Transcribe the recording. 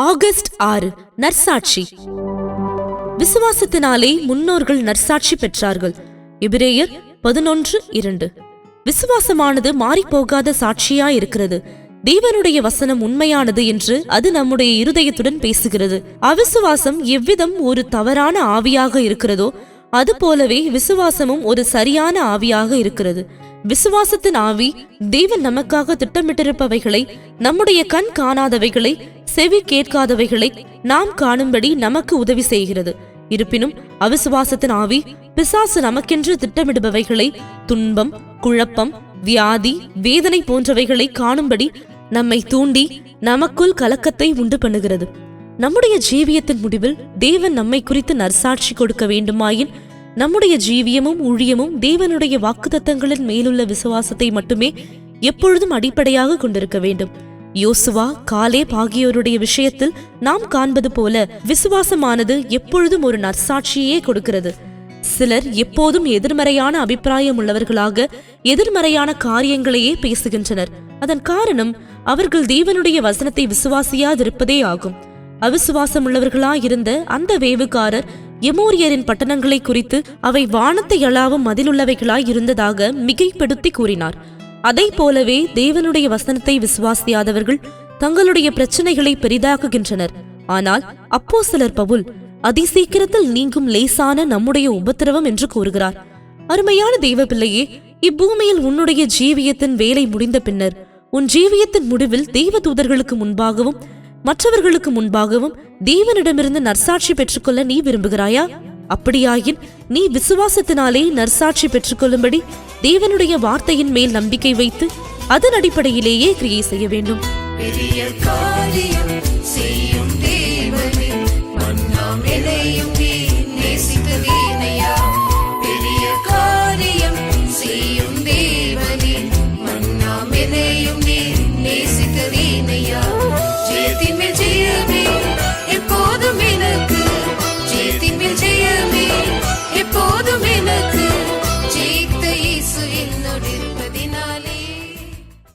August ஆறு நற்சாட்சி. விசுவாசத்தினாலே முன்னோர்கள் நற்சாட்சி பெற்றார்கள். எபிரேயர் பதினொன்று இரண்டு. விசுவாசமானது மாறிப்போகாத சாட்சியா இருக்கிறது தேவனுடைய வசனம் உண்மையானது என்று அது நம்முடைய இருதயத்துடன் பேசுகிறது. அவிசுவாசம் எவ்விதம் ஒரு தவறான ஆவியாக இருக்கிறதோ அது போலவே விசுவாசமும் ஒரு சரியான ஆவியாக இருக்கிறது. விசுவாசத்தின் ஆவி தேவன் நமக்காக திட்டமிட்டிருப்பவைகளை நம்முடைய கண் காணாதவைகளை செவி கேட்காதவைகளை நாம் காணும்படி நமக்கு உதவி செய்கிறது. இருப்பினும் அவிசுவாசத்தின் ஆவி பிசாசு நமக்கென்று திட்டமிடுபவைகளை துன்பம் குழப்பம் வியாதி வேதனை போன்றவைகளை காணும்படி நம்மை தூண்டி நமக்குள் கலக்கத்தை உண்டு பண்ணுகிறது. நம்முடைய ஜீவியத்தின் முடிவில் தேவன் நம்மை குறித்து நற்சாட்சி கொடுக்க வேண்டுமாயின் நம்முடைய ஜீவியமும் ஊழியமும் தேவனுடைய வாக்குத்தத்தங்களின் மேலுள்ள விசுவாசத்தை மட்டுமே எப்பொழுதும் அடிப்படையாக கொண்டிருக்க வேண்டும். யோசுவா காலே ஆகியோருடைய விஷயத்தில் நாம் காண்பது போல விசுவாசமானது எப்பொழுதும் ஒரு நற்சாட்சியே கொடுக்கிறது. சிலர் எப்போதும் எதிர்மறையான அபிப்பிராயம் உள்ளவர்களாக எதிர்மறையான காரியங்களையே பேசுகின்றனர். அதன் காரணம் அவர்கள் தேவனுடைய வசனத்தை விசுவாசியாதிருப்பதே ஆகும். அவிசுவாசம் உள்ளவர்களாயிருந்த அந்த வேவுக்காரர் எமோரியரின் பட்டணங்களை குறித்து அவை வானத்தை அளாவும் மதிலுள்ளவைகளாய் இருந்ததாக மிகைப்படுத்தி கூறினார். அதை போலவே தேவனுடைய வசனத்தை விசுவாசியாதவர்கள் தங்களுடைய பிரச்சனைகளை பெரிதாக்குகின்றனர். ஆனால் அப்போ சிலர் பவுல் அதிசீக்கிரத்தில் நீங்கும் லேசான நம்முடைய உபத்திரவம் என்று கூறுகிறார். அருமையான தெய்வ பிள்ளையே இப்பூமியில் உன்னுடைய ஜீவியத்தின் வேலை முடிந்த பின்னர் உன் ஜீவியத்தின் முடிவில் தெய்வ தூதர்களுக்கு முன்பாகவும் மற்றவர்களுக்கு முன்பாகவும் தேவனிடமிருந்து நற்சாட்சி பெற்றுக்கொள்ள நீ விரும்புகிறாயா? அப்படியாயின் நீ விசுவாசத்தினாலே நற்சாட்சி பெற்றுக்கொள்ளும்படி தேவனுடைய வார்த்தையின் மேல் நம்பிக்கை வைத்து அதன் அடிப்படையிலேயே கிரியை செய்ய வேண்டும். பெரிய